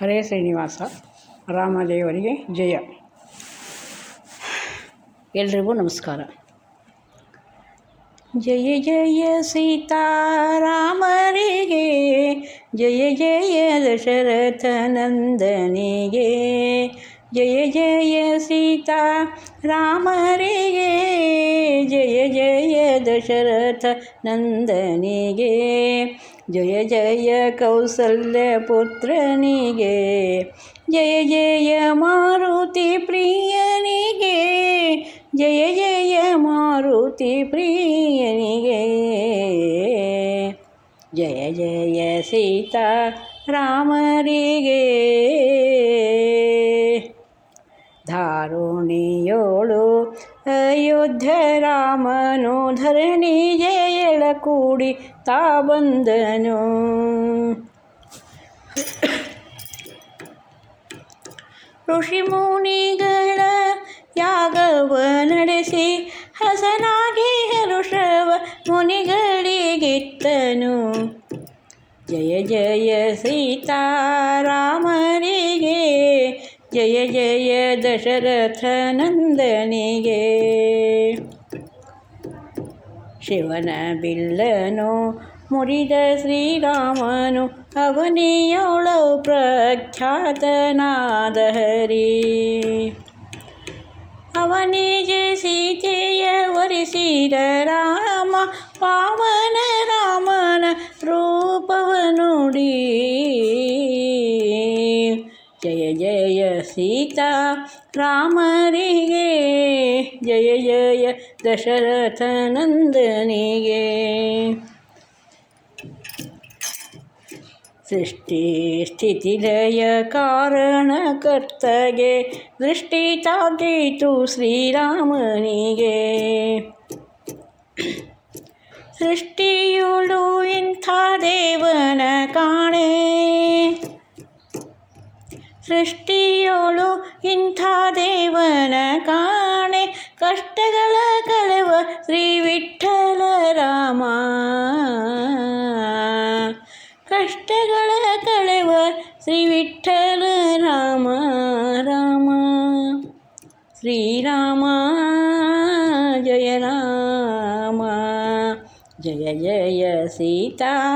ಹರೇ ಶ್ರೀನಿವಾಸ ರಾಮದೇವರಿಗೆ ಜಯ ಎಲ್ರಿಗೂ ನಮಸ್ಕಾರ ಜಯ ಜಯ ಸೀತಾರಾಮರಿಗೆ ಜಯ ಜಯ ದಶರಥ ನಂದನಿಗೆ जय जय सीता राम हरिगे जय जय दशरथ नंदनी गे जय जय कौसल्यपुत्रनिगे जय जय मारुति प्रियनिगे जय जय मारुति प्रियनिगे जय जय सीता राम री गे ಧಾರುಣಿಯೋಳು, ಅಯೋಧ್ಯ ರಾಮನು ಧರಣಿ ಜಯಳ ಕೂಡಿ ತಾ ಬಂದನು. ಋಷಿ ಮುನಿಗಳ ಯಾಗವ ನಡೆಸಿ ಹಸನಾಗಿ ಹರುಷವ ಮುನಿಗಳಿಗಿತ್ತನು. ಜಯ ಜಯ ಸೀತಾರಾಮರಿಗೆ ಜಯ ಜಯ ದಶರಥ ನಂದನಿಗೆ ಶಿವನ ಬಿಲ್ಲನು ಮುರಿದ ಶ್ರೀರಾಮನು ಅವನಿಯೊಳು ಪ್ರಖ್ಯಾತನಾದ ಹರಿ. ಅವನಿಗೆ ಸೀತೆಯ ವರಿಸಿದ ರಾಮ, ಪಾವನ ರಾಮನ ರೂಪವನುಡಿ ಜಯ ಜಯ ಜಯ ಸೀತಾ ರಾಮರಿಗೆ ಜಯ ಜಯ ದಶರಥ ನಂದನಿಗೆ ಸೃಷ್ಟಿ ಸ್ಥಿತಿಲಯ ಕಾರಣಕರ್ತಗೆ ದೃಷ್ಟಿ ತಾಗಿತು ಶ್ರೀರಾಮನಿಗೆ ಸೃಷ್ಟಿಯುಳು ಇಂಥ ದೇವನ ಕಾಣೆ ಸೃಷ್ಟಿಯೋಳು ಇಂಥ ದೇವನ ಕಾಣೆ, ಕಷ್ಟಗಳ ಕಳೆವ ಶ್ರೀ ವಿಠಲ ರಾಮ. ಕಷ್ಟಗಳ ಕಳೆವ ಶ್ರೀ ವಿಠಲ ರಾಮ ರಾಮ. ಶ್ರೀರಾಮ, ಜಯ ರಾಮ. ಜಯ ಜಯ, ಸೀತಾರಾಮರಿಗೆ.